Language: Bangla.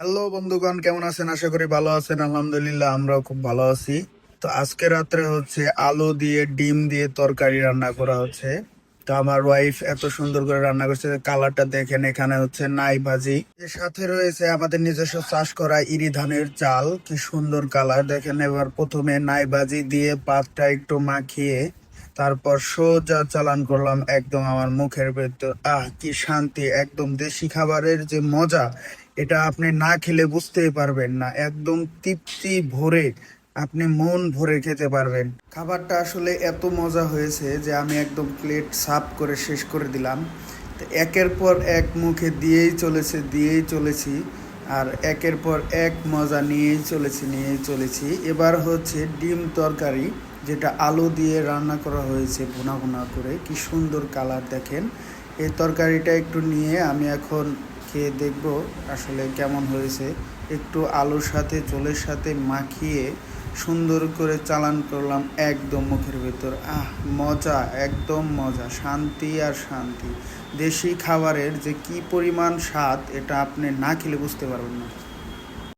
হ্যালো বন্ধুগণ, কেমন আছেন? আশা করি ভালো আছেন। আলহামদুলিল্লাহ, আমরাও খুব ভালো আছি। তো আজকে রাত্রে হচ্ছে আলু দিয়ে, ডিম দিয়ে তরকারি রান্না করা হচ্ছে। তো আমার ওয়াইফ এত সুন্দর করে রান্না করছে কালারটা দেখেন, এখানে হচ্ছে নাই ভাজি। এর সাথে রয়েছে আমাদের নিজস্ব চাষ করা ইরি ধানের চাল। কি সুন্দর কালার। দেখেন, এবার প্রথমে নাই ভাজি দিয়ে পাতটা একটু মাখিয়ে তারপর সোজা চালান করলাম একদম আমার মুখের ভেতর। আহ, কি শান্তি! একদম দেশি খাবারের যে মজা এটা আপনি না খেলে বুঝতেই পারবেন না। একদম তৃপ্তি ভরে আপনি মন ভরে খেতে পারবেন। খাবারটা আসলে এত মজা হয়েছে যে আমি একদম প্লেট সাফ করে শেষ করে দিলাম। তো একের পর এক মুখে দিয়েই চলেছে, দিয়েই চলেছি। আর একের পর এক মজা নিয়েই চলেছি নিয়েই চলেছি। এবার হচ্ছে ডিম তরকারি, যেটা আলু দিয়ে রান্না করা হয়েছে ভুনা ভুনা করে। কি সুন্দর কালার দেখেন। এই তরকারিটা একটু নিয়ে আমি এখন খেয়ে দেখব আসলে কেমন হয়েছে। একটু আলুর সাথে, জলের সাথে মাখিয়ে সুন্দর করে চালান করলাম একদম মুখের ভেতর। আহ, মজা, একদম মজা, শান্তি আর শান্তি। দেশি খাবারের যে কি পরিমাণ স্বাদ, এটা আপনি না খেলে বুঝতে পারবেন না।